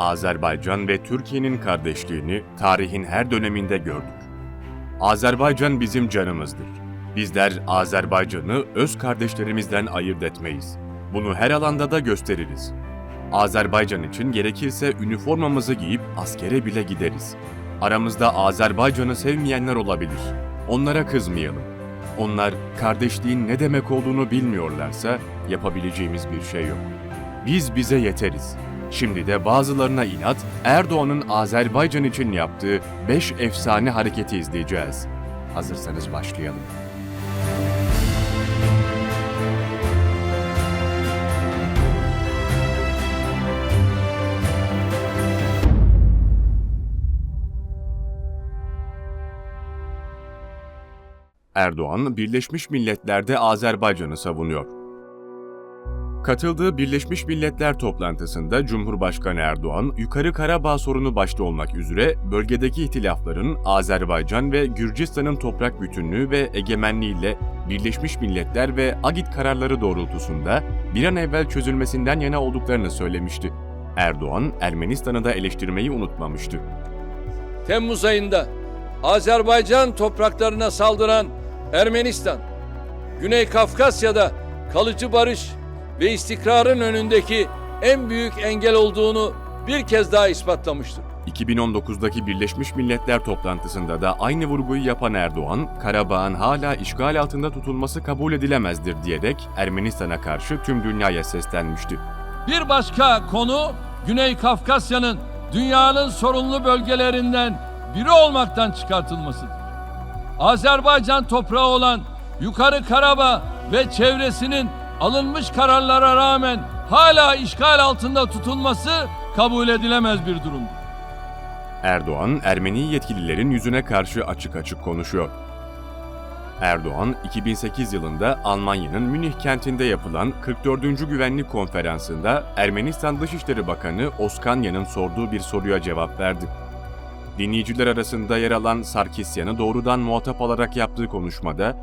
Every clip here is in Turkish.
Azerbaycan ve Türkiye'nin kardeşliğini tarihin her döneminde gördük. Azerbaycan bizim canımızdır. Bizler Azerbaycan'ı öz kardeşlerimizden ayırt etmeyiz. Bunu her alanda da gösteririz. Azerbaycan için gerekirse üniformamızı giyip askere bile gideriz. Aramızda Azerbaycan'ı sevmeyenler olabilir. Onlara kızmayalım. Onlar kardeşliğin ne demek olduğunu bilmiyorlarsa yapabileceğimiz bir şey yok. Biz bize yeteriz. Şimdi de bazılarına inat Erdoğan'ın Azerbaycan için yaptığı 5 efsane hareketi izleyeceğiz. Hazırsanız başlayalım. Erdoğan, Birleşmiş Milletler'de Azerbaycan'ı savunuyor. Katıldığı Birleşmiş Milletler toplantısında Cumhurbaşkanı Erdoğan, Yukarı Karabağ sorunu başta olmak üzere bölgedeki ihtilafların Azerbaycan ve Gürcistan'ın toprak bütünlüğü ve egemenliğiyle Birleşmiş Milletler ve AGİT kararları doğrultusunda bir an evvel çözülmesinden yana olduklarını söylemişti. Erdoğan, Ermenistan'ı da eleştirmeyi unutmamıştı. Temmuz ayında Azerbaycan topraklarına saldıran Ermenistan, Güney Kafkasya'da kalıcı barış ve istikrarın önündeki en büyük engel olduğunu bir kez daha ispatlamıştır. 2019'daki Birleşmiş Milletler toplantısında da aynı vurguyu yapan Erdoğan, Karabağ'ın hala işgal altında tutulması kabul edilemezdir diyerek Ermenistan'a karşı tüm dünyaya seslenmişti. Bir başka konu Güney Kafkasya'nın dünyanın sorunlu bölgelerinden biri olmaktan çıkartılmasıdır. Azerbaycan toprağı olan Yukarı Karabağ ve çevresinin alınmış kararlara rağmen hala işgal altında tutulması kabul edilemez bir durumdur. Erdoğan, Ermeni yetkililerin yüzüne karşı açık açık konuşuyor. Erdoğan, 2008 yılında Almanya'nın Münih kentinde yapılan 44. Güvenlik Konferansı'nda Ermenistan Dışişleri Bakanı Oskanya'nın sorduğu bir soruya cevap verdi. Dinleyiciler arasında yer alan Sarkisyan'ı doğrudan muhatap alarak yaptığı konuşmada,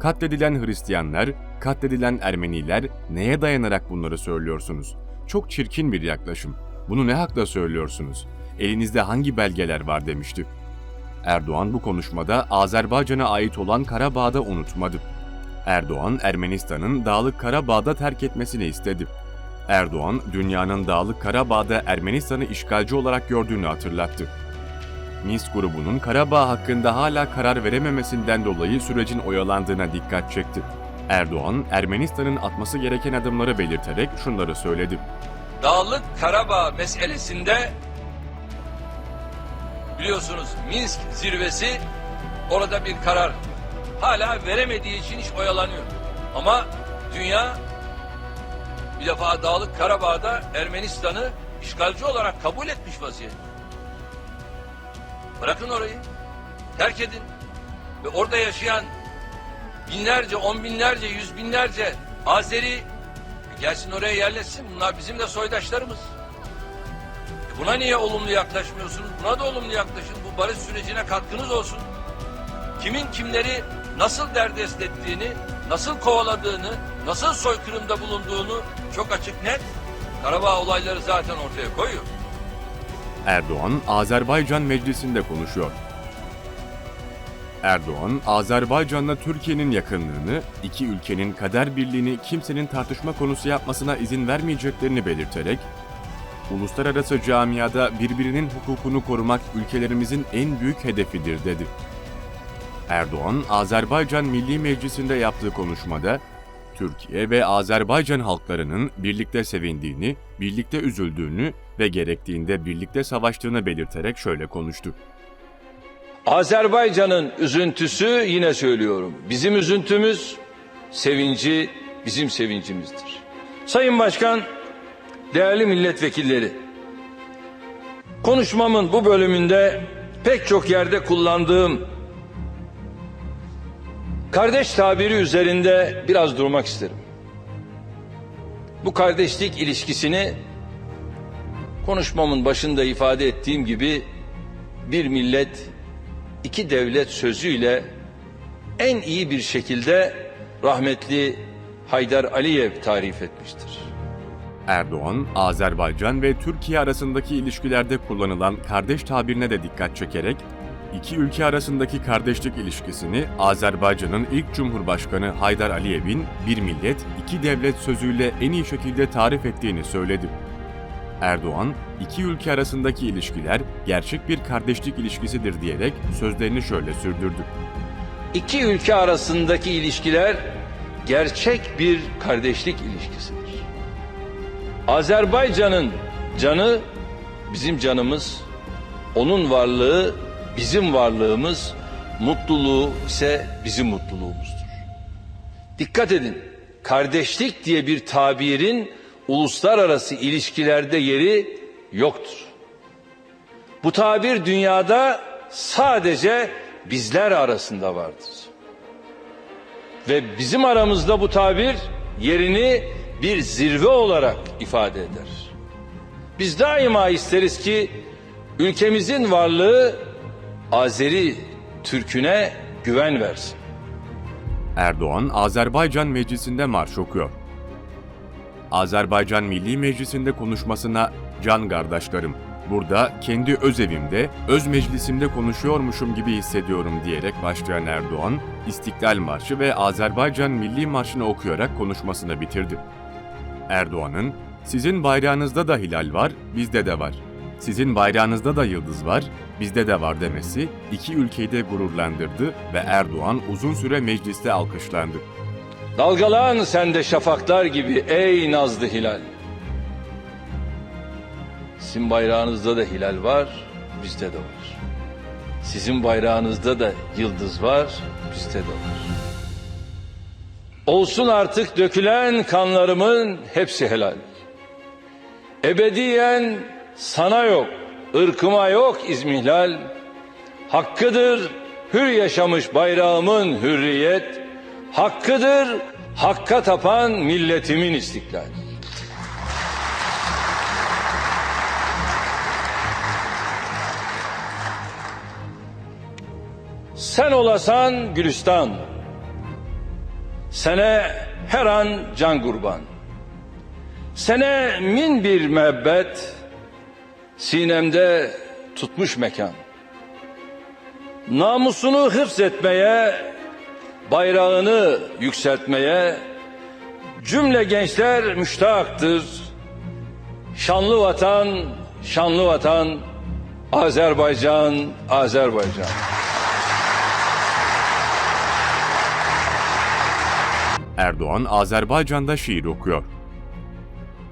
katledilen Hristiyanlar, katledilen Ermeniler neye dayanarak bunları söylüyorsunuz? Çok çirkin bir yaklaşım. Bunu ne hakla söylüyorsunuz? Elinizde hangi belgeler var demişti. Erdoğan bu konuşmada Azerbaycan'a ait olan Karabağ'da unutmadı. Erdoğan, Ermenistan'ın Dağlık Karabağ'da terk etmesini istedi. Erdoğan, dünyanın Dağlık Karabağ'da Ermenistan'ı işgalci olarak gördüğünü hatırlattı. Minsk grubunun Karabağ hakkında hala karar verememesinden dolayı sürecin oyalandığına dikkat çekti. Erdoğan, Ermenistan'ın atması gereken adımları belirterek şunları söyledi. Dağlık Karabağ meselesinde biliyorsunuz Minsk zirvesi orada bir karar hala veremediği için iş oyalanıyor. Ama dünya bir defa Dağlık Karabağ'da Ermenistan'ı işgalci olarak kabul etmiş vaziyette. Bırakın orayı. Terk edin. Ve orada yaşayan binlerce, on binlerce, yüz binlerce Azeri gelsin oraya yerleşsin. Bunlar bizim de soydaşlarımız. E Buna niye olumlu yaklaşmıyorsunuz? Buna da olumlu yaklaşın. Bu barış sürecine katkınız olsun. Kimin kimleri nasıl derdest ettiğini, nasıl kovaladığını, nasıl soykırımda bulunduğunu çok açık net. Karabağ olayları zaten ortaya koyuyor. Erdoğan, Azerbaycan Meclisi'nde konuşuyor. Erdoğan, Azerbaycan'la Türkiye'nin yakınlığını, iki ülkenin kader birliğini kimsenin tartışma konusu yapmasına izin vermeyeceklerini belirterek, uluslararası camiada birbirinin hukukunu korumak ülkelerimizin en büyük hedefidir dedi. Erdoğan, Azerbaycan Milli Meclisi'nde yaptığı konuşmada, Türkiye ve Azerbaycan halklarının birlikte sevindiğini, birlikte üzüldüğünü ve gerektiğinde birlikte savaştığını belirterek şöyle konuştu. Azerbaycan'ın üzüntüsü yine söylüyorum. Bizim üzüntümüz, sevinci bizim sevincimizdir. Sayın Başkan, değerli milletvekilleri, konuşmamın bu bölümünde pek çok yerde kullandığım kardeş tabiri üzerinde biraz durmak isterim. Bu kardeşlik ilişkisini konuşmamın başında ifade ettiğim gibi bir millet iki devlet sözüyle en iyi bir şekilde rahmetli Haydar Aliyev tarif etmiştir. Erdoğan, Azerbaycan ve Türkiye arasındaki ilişkilerde kullanılan kardeş tabirine de dikkat çekerek, iki ülke arasındaki kardeşlik ilişkisini Azerbaycan'ın ilk Cumhurbaşkanı Haydar Aliyev'in bir millet, iki devlet sözüyle en iyi şekilde tarif ettiğini söyledi. Erdoğan, iki ülke arasındaki ilişkiler gerçek bir kardeşlik ilişkisidir diyerek sözlerini şöyle sürdürdü. İki ülke arasındaki ilişkiler gerçek bir kardeşlik ilişkisidir. Azerbaycan'ın canı bizim canımız, onun varlığı bizim varlığımız, mutluluğu ise bizim mutluluğumuzdur. Dikkat edin, kardeşlik diye bir tabirin uluslararası ilişkilerde yeri yoktur. Bu tabir dünyada sadece bizler arasında vardır. Ve bizim aramızda bu tabir yerini bir zirve olarak ifade eder. Biz daima isteriz ki ülkemizin varlığı Azeri Türk'üne güven versin. Erdoğan, Azerbaycan Meclisi'nde marş okuyor. Azerbaycan Milli Meclisi'nde konuşmasına can kardeşlerim, burada kendi öz evimde, öz meclisimde konuşuyormuşum gibi hissediyorum diyerek başlayan Erdoğan, İstiklal Marşı ve Azerbaycan Milli Marşı'nı okuyarak konuşmasını bitirdi. Erdoğan'ın, sizin bayrağınızda da hilal var, bizde de var. Sizin bayrağınızda da yıldız var, bizde de var demesi iki ülkeyi de gururlandırdı ve Erdoğan uzun süre mecliste alkışlandı. Dalgalan sende şafaklar gibi ey nazlı hilal. Sizin bayrağınızda da hilal var, bizde de var. Sizin bayrağınızda da yıldız var, bizde de var. Olsun artık dökülen kanlarımın hepsi helal. Ebediyen sana yok, ırkıma yok izmihlal. Hakkıdır hür yaşamış bayrağımın hürriyet. Hakkıdır hakka tapan milletimin istiklal. Sen olasan Gülistan, sene her an can kurban. Sene min bir mehabbet, sinemde tutmuş mekan. Namusunu hıfz etmeye, bayrağını yükseltmeye cümle gençler müştaktır. Şanlı vatan, şanlı vatan, Azerbaycan, Azerbaycan. Erdoğan, Azerbaycan'da şiir okuyor.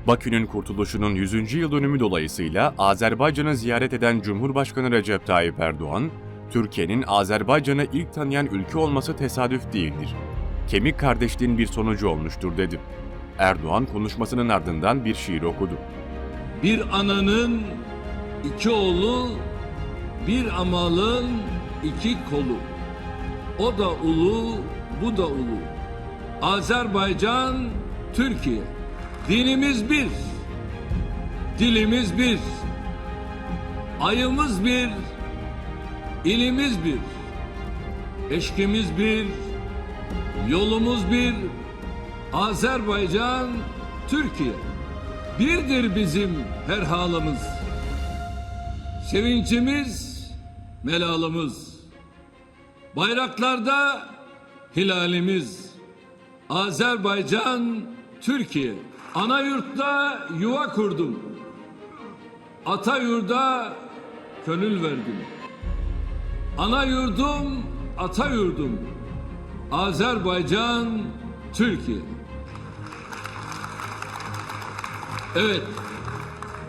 Bakü'nün kurtuluşunun 100. yıl dönümü dolayısıyla Azerbaycan'ı ziyaret eden Cumhurbaşkanı Recep Tayyip Erdoğan, Türkiye'nin Azerbaycan'ı ilk tanıyan ülke olması tesadüf değildir. Kemik kardeşliğin bir sonucu olmuştur dedi. Erdoğan konuşmasının ardından bir şiir okudu. Bir ananın iki oğlu, bir amalın iki kolu. O da ulu, bu da ulu. Azerbaycan, Türkiye. Dinimiz bir, dilimiz bir, ayımız bir, ilimiz bir, eşkimiz bir, yolumuz bir, Azerbaycan, Türkiye. Birdir bizim her halımız. Sevincimiz, melalımız. Bayraklarda hilalimiz. Azerbaycan, Türkiye. Ana yurtta yuva kurdum. Ata yurda gönül verdim. Ana yurdum, ata yurdum. Azerbaycan, Türkiye. Evet,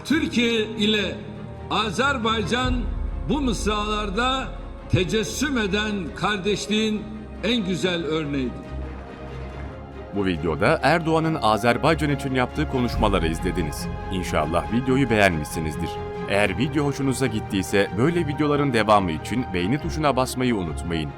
Türkiye ile Azerbaycan bu mısralarda tecessüm eden kardeşliğin en güzel örneğidir. Bu videoda Erdoğan'ın Azerbaycan için yaptığı konuşmaları izlediniz. İnşallah videoyu beğenmişsinizdir. Eğer video hoşunuza gittiyse böyle videoların devamı için beğeni tuşuna basmayı unutmayın.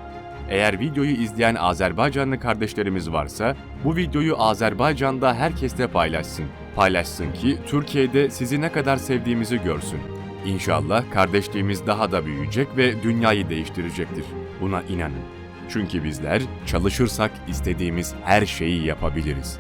Eğer videoyu izleyen Azerbaycanlı kardeşlerimiz varsa bu videoyu Azerbaycan'da herkesle paylaşsın. Paylaşsın ki Türkiye'de sizi ne kadar sevdiğimizi görsün. İnşallah kardeşliğimiz daha da büyüyecek ve dünyayı değiştirecektir. Buna inanın. Çünkü bizler çalışırsak istediğimiz her şeyi yapabiliriz.